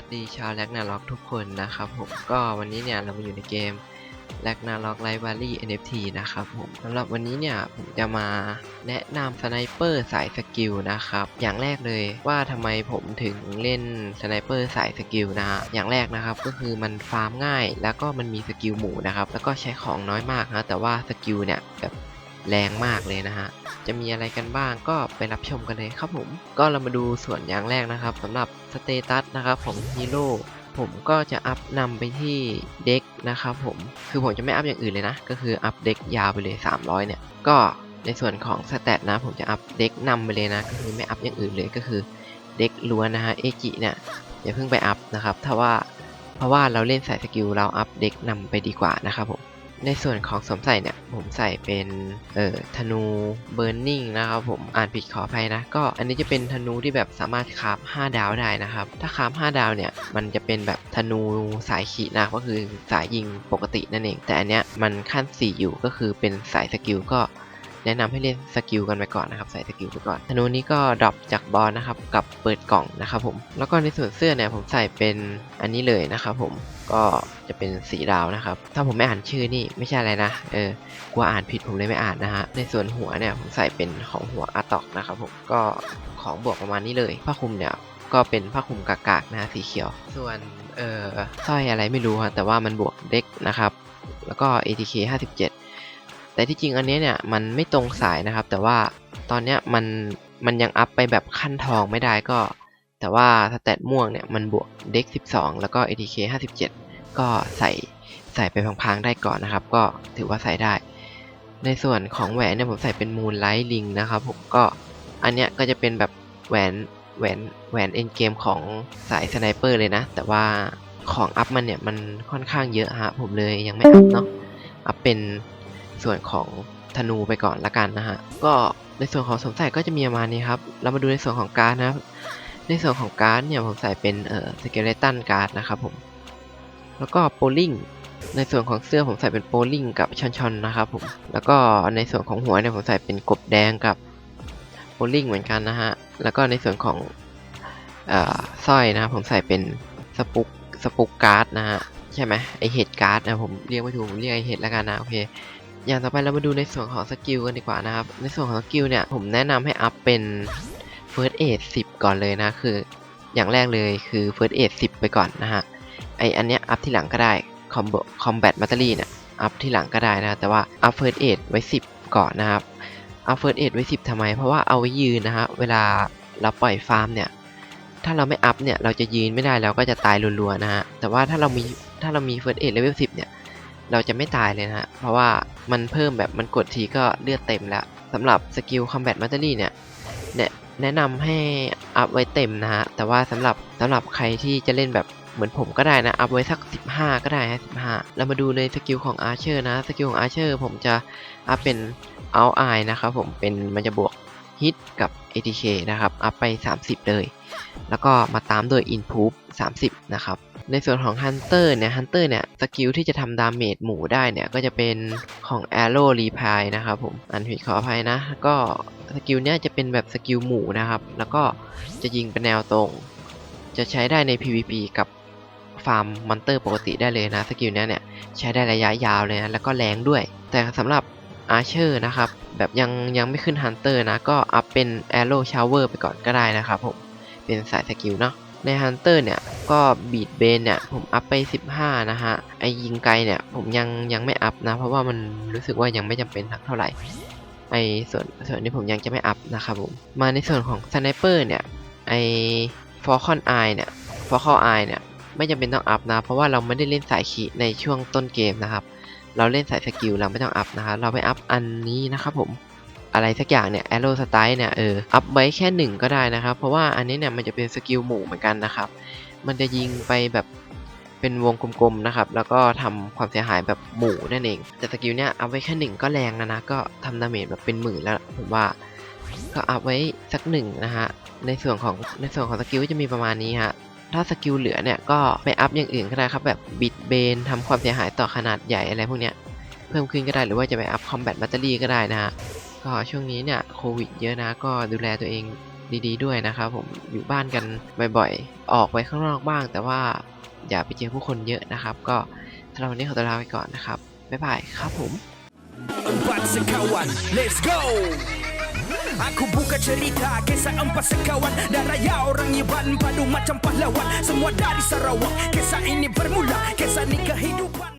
วัสดีชาวแลกนาล็อกทุกคนนะครับผมก็วันนี้เนี่ยเรามาอยู่ในเกมแลกนาล็อกไลบรารี NFT นะครับผมสำหรับวันนี้เนี่ยผมจะมาแนะนำสไนเปอร์สายสกิลนะครับอย่างแรกเลยว่าทำไมผมถึงเล่นสไนเปอร์สายสกิลนะอย่างแรกนะครับก็คือมันฟาร์มง่าย แล้วก็มันมีสกิลหมู่นะครับแล้วก็ใช้ของน้อยมากนะแต่ว่าสกิลเนี่ยแบบ แรงมากเลยนะฮะ จะมีอะไรกันบ้างก็ไปรับชมกันเลยครับผม ก็เรามาดูส่วนอย่างแรกนะครับสำหรับสเตตัสนะครับของฮีโร่ผมก็จะอัพนำไปที่เด็กนะครับผม คือผมจะไม่อัพอย่างอื่นเลยนะ ก็คืออัพเด็กยาวไปเลย 300 เนี่ย ก็ในส่วนของสเตตนะ ผมจะอัพเด็กนำไปเลยนะ ก็คือไม่อัพอย่างอื่นเลย ก็คือเด็กล้วนนะฮะ เอจิเนี่ยอย่าเพิ่งไปอัพนะครับ ถ้าว่า เพราะว่าเราเล่นสายสกิลเราอัพเด็กนำไปดีกว่านะครับผม ในส่วนของสวมใส่เนี่ย ผมใส่เป็นเอ่อธนูเบิร์นิ่งนะครับผมอ่านผิดขออภัยนะ ก็อันนี้จะเป็นธนูที่แบบสามารถคาบ5 ดาวได้นะครับ ถ้าคาบ5ดาวเนี่ย มันจะเป็นแบบธนูสายขีนะก็คือสายยิงปกตินั่นเอง แต่อันเนี้ยมันขั้น 4 อยู่ก็คือเป็นสายสกิลก็ แนะนำให้เล่นสกิลกันไปก่อนนะครับใส่สกิลไปก่อนธนูนี้ก็ดรอปจากบอลนะครับกับเปิดกล่องนะครับผมแล้วก็ในส่วนเสื้อเนี่ยผมใส่เป็นอันนี้เลยนะครับผมก็จะเป็นสีดาวนะครับ ถ้าผมไม่อ่านชื่อนี่ไม่ใช่อะไรนะ เออกลัวอ่านผิดผมเลยไม่อ่านนะฮะ ในส่วนหัวเนี่ยผมใส่เป็นของหัวอาตอกนะครับผม ก็ของบวกประมาณนี้เลย ผ้าคลุมเนี่ยก็เป็นผ้าคลุมกากๆนะฮะสีเขียว ส่วนเอ่อสร้อยอะไรไม่รู้ฮะแต่ว่ามันบวกเด็กนะครับ แล้วก็ ATK 57 แต่ที่จริงอันนี้เนี่ยมันไม่ตรงสายนะครับ แต่ว่าตอนเนี้ยมันมันยังอัพไปแบบขั้นทองไม่ได้ก็ แต่ว่าสแตทม่วงเนี่ยมันบวกเด็ก12 แล้วก็ ATK 57 ก็ใส่ใส่ไปพังๆได้ก่อนนะครับ ก็ถือว่าใส่ได้ ในส่วนของแหวนเนี่ยผมใส่เป็นมูนไลท์ลิงนะครับผมก็อันเนี้ยก็จะเป็นแบบแหวนแหวนแหวนเอ็นเกมของสายสไนเปอร์เลยนะ แต่ว่าของอัพมันเนี่ยมันค่อนข้างเยอะฮะผมเลยยังไม่อัพเนาะอัพเป็น ส่วนของธนูไปก่อนละกันนะฮะ ก็ในส่วนของสวมใส่ก็จะมีประมาณนี้ครับ เรามาดูในส่วนของการดนะครับ ในส่วนของการ์ดเนี่ยผมใส่เป็นเอ่อสเกเลตันการ์ดนะครับผม แล้วก็โปลิงในส่วนของเสื้อผมใส่เป็นโปลิงกับชอนชอนนะครับผม แล้วก็ในส่วนของหัวเนี่ยผมใส่เป็นกบแดงกับโปลิงเหมือนกันนะฮะ แล้วก็ในส่วนของเอ่อสร้อยนะครับผมใส่เป็นสปุกสปุกการ์ดนะฮะ ใช่ไหมไอเฮดการ์ดนะผมเรียกไม่ถูกผมเรียกไอเฮดแล้วกันนะโอเค อย่างต่อไปเรามาดูในส่วนของสกิลกันดีกว่านะครับ ในส่วนของสกิลเนี่ยผมแนะนำให้อัพเป็น First Aid 10 ก่อนเลยนะ คือ อย่างแรกเลยคือ First Aid 10 ไปก่อนนะฮะ ไออันเนี้ยอัพที่หลังก็ได้ Combo Combat Mastery เนี่ยอัพที่หลังก็ได้นะ แต่ว่าอัพ First Aid ไว้ 10 ก่อนนะครับ อัพ First Aid ไว้ 10ทำไม เพราะว่าเอาไว้ยืนนะฮะ เวลาเราปล่อยฟาร์มเนี่ย ถ้าเราไม่อัพเนี่ย เราจะยืนไม่ได้เราก็จะตายรัวๆนะฮะ แต่ว่าถ้าเรามี ถ้าเรามี First Aid Level 10 เนี่ย เราจะไม่ตายเลยนะฮะ เพราะว่ามันเพิ่มแบบมันกดทีก็เลือดเต็มแล้วสำหรับสกิล Combat Mastery เนี่ยเนี่ยแนะนำให้อัพไว้เต็มนะฮะ แต่ว่าสำหรับสำหรับใครที่จะเล่นแบบเหมือนผมก็ได้นะ อัพไว้สัก 15 ก็ได้ฮะ15 เรามาดูในสกิลของอาร์เชอร์นะ สกิลของอาร์เชอร์ผมจะอัพเป็น Out Eye นะครับผมเป็นมันจะบวกฮิตกับ ATK นะครับ อัพไป 30 เลย แล้วก็มาตามด้วย Improve 30 นะครับ ในส่วนของ Hunter เนี่ย Hunter เนี่ยสกิลที่จะทำดาเมจหมู่ได้เนี่ย ก็จะเป็นของ Arrow Reply นะครับผมอันผิดขออภัยนะ ก็สกิลเนี้ยจะเป็นแบบสกิลหมู่นะครับ แล้วก็จะยิงเป็นแนวตรง จะใช้ได้ใน PVP กับฟาร์มมอนเตอร์ปกติได้เลยนะสกิลเนี้ยเนี่ยใช้ได้ระยะยาวเลยนะแล้วก็แรงด้วย แต่สำหรับ Archer นะครับแบบยังยังไม่ขึ้น Hunter นะ ก็อัพเป็น Arrow Shower ไปก่อนก็ได้นะครับผมเป็นสายสกิลเนาะใน Hunter เนี่ย ก็บีดเบนเนี่ยผมอัพไป 15 นะฮะ ไอยิงไกลเนี่ยผมยังยังไม่อัพนะ เพราะว่ามันรู้สึกว่ายังไม่จำเป็นสักเท่าไหร่ ไอส่วนส่วนที่ผมยังจะไม่อัพนะครับผม มาในส่วนของ Sniper เนี่ย ไอ Falcon Eye เนี่ย Falcon Eye เนี่ยไม่จำเป็นต้องอัพนะ เพราะว่าเราไม่ได้เล่นสายขีในช่วงต้นเกมนะครับ เราเล่นสายสกิลเราไม่ต้องอัพนะครับเราไปอัพอันนี้นะครับผม อะไรสักอย่างเนี่ย Arrow Strike เนี่ยเอออัพไว้แค่หนึ่งก็ได้นะครับ เพราะว่าอันนี้เนี่ยมันจะเป็นสกิลหมู่เหมือนกันนะครับ มันจะยิงไปแบบเป็นวงกลมๆนะครับ แล้วก็ทำความเสียหายแบบหมู่นั่นเอง แต่สกิลเนี่ยอัพไว้แค่หนึ่งก็แรงนะนะ ก็ทำดาเมจแบบเป็นหมื่นแล้วผมว่า ก็อัพไว้สักหนึ่งนะฮะ ในส่วนของในส่วนของสกิลจะมีประมาณนี้ฮะ ถ้าสกิลเหลือเนี่ยก็ไปอัพอย่างอื่นก็ได้ครับ แบบบิดเบนทำความเสียหายต่อขนาดใหญ่อะไรพวกเนี้ย เพิ่มขึ้นก็ได้ หรือว่าจะไปอัพคอมแบทแบตเตอรี่ก็ได้นะฮะ ก็ช่วงนี้เนี่ยโควิดเยอะนะ ก็ดูแลตัวเองดีๆด้วยนะครับผมอยู่บ้านกันบ่อยๆ ออกไปข้างนอกบ้าง แต่ว่าอย่าไปเจอผู้คนเยอะนะครับ ก็สำหรับวันนี้ขอตัวลาไปก่อนนะครับ บ๊ายบายครับผม Empat sekawan, let's go Aku buka cerita kisah empat sekawan Dan raya orang Iban padu macam pahlawan Semua dari Sarawak Kisah ini bermula Kisah ni kehidupan